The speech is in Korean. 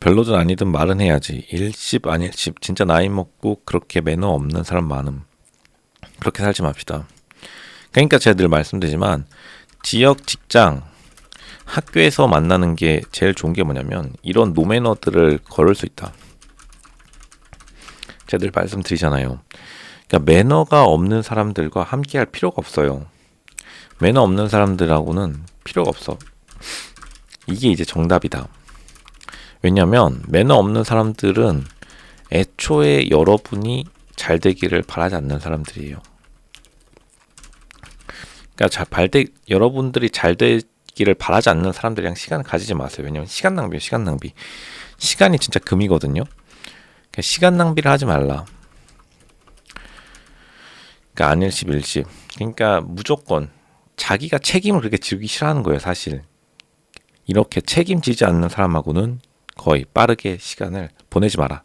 별로든 아니든 말은 해야지. 일십 안일십 진짜 나이 먹고 그렇게 매너 없는 사람 많음. 그렇게 살지 맙시다. 그러니까 제가 늘 말씀드리지만 지역 직장 학교에서 만나는 게 제일 좋은 게 뭐냐면 이런 노매너들을 걸을 수 있다. 제가 늘 말씀드리잖아요. 그러니까 매너가 없는 사람들과 함께 할 필요가 없어요. 매너 없는 사람들하고는 필요가 없어. 이게 이제 정답이다. 왜냐면 매너 없는 사람들은 애초에 여러분이 잘 되기를 바라지 않는 사람들이에요. 그러니까 잘 발대 여러분들이 잘 되기를 바라지 않는 사람들이랑 시간을 가지지 마세요. 왜냐면 시간 낭비예요. 시간 낭비. 시간이 진짜 금이거든요. 그러니까 시간 낭비를 하지 말라. 그러니까 안일십 일십. 그러니까 무조건 자기가 책임을 그렇게 지기 싫어하는 거예요, 사실. 이렇게 책임지지 않는 사람하고는 거의 빠르게 시간을 보내지 마라.